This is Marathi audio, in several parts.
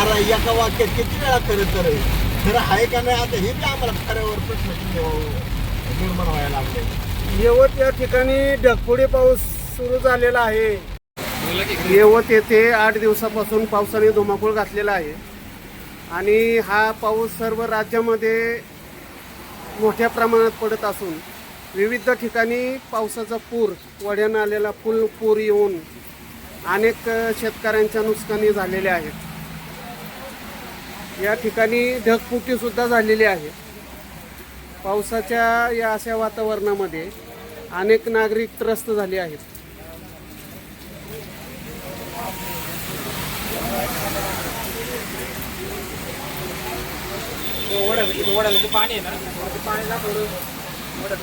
अरे एका वाक्यात किती वेळा खरं तर खरं आहे का नाही? आता हे बी आम्हाला खऱ्यावर प्रश्न चिन्ह निर्माण व्हायला लागले. येवत या ठिकाणी ढगफुडी पाऊस सुरू झालेला आहे. येवत येथे आठ दिवसापासून पावसाने धुमाकूळ घातलेला आहे. आणि हा पाऊस सर्व राज्यामध्ये मोठ्या प्रमाणात पडत असून विविध ठिकाणी पावसाचा पूर वड्यानं आलेला फुल पूर येऊन अनेक शेतकऱ्यांच्या नुकसानी झालेल्या आहेत. या ठिकाणी ढगफुटी झालेली आहे. पावसाच्या या अशा वातावरणामध्ये अनेक नागरिक त्रस्त झाले आहेत. ओढ्याचं पाणी आहे ना पाणी ना थोडं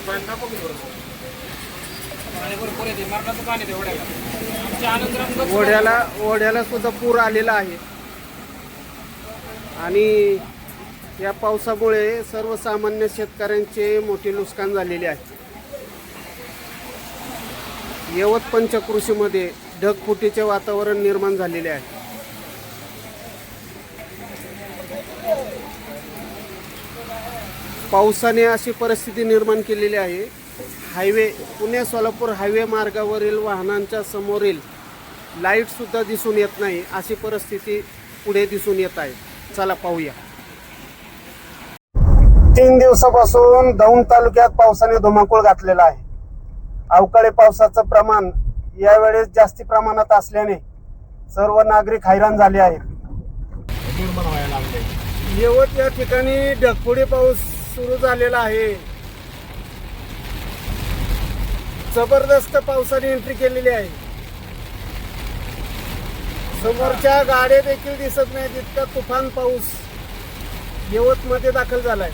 पाणी ना कमी पाणी भरपूर येते मरणाचं पाणी आहे ओढ्याला आमच्या आनंदराम ओढ्याला ओढ्याला सुद्धा पूर आलेला आहे. आणि या पावसामुळे सर्वसामान्य शेतकऱ्यांचे मोठे नुकसान झालेले आहे. यवत पंचकृषीमध्ये ढगफुटीचे वातावरण निर्माण झालेले आहे. पावसाने अशी परिस्थिती निर्माण केलेली आहे. हायवे पुणे सोलापूर हायवे मार्गावरील वाहनांच्या समोरील लाईटसुद्धा दिसून येत नाही अशी परिस्थिती पुढे दिसून येत आहे. चला पाहूया. तीन दिवसापासून दौंड तालुक्यात पावसाने धुमाकूळ घातलेला आहे. अवकाळी पावसाचं प्रमाण यावेळेस जास्ती प्रमाणात असल्याने सर्व नागरिक हैराण झाले आहेत. येवत या ठिकाणी ढगफुडी पाऊस सुरू झालेला आहे. जबरदस्त पावसाने एंट्री केलेली आहे. समोरच्या गाड्या देखील दिसत नाहीत. इतका तुफान पाऊस यवतमध्ये दाखल झालाय.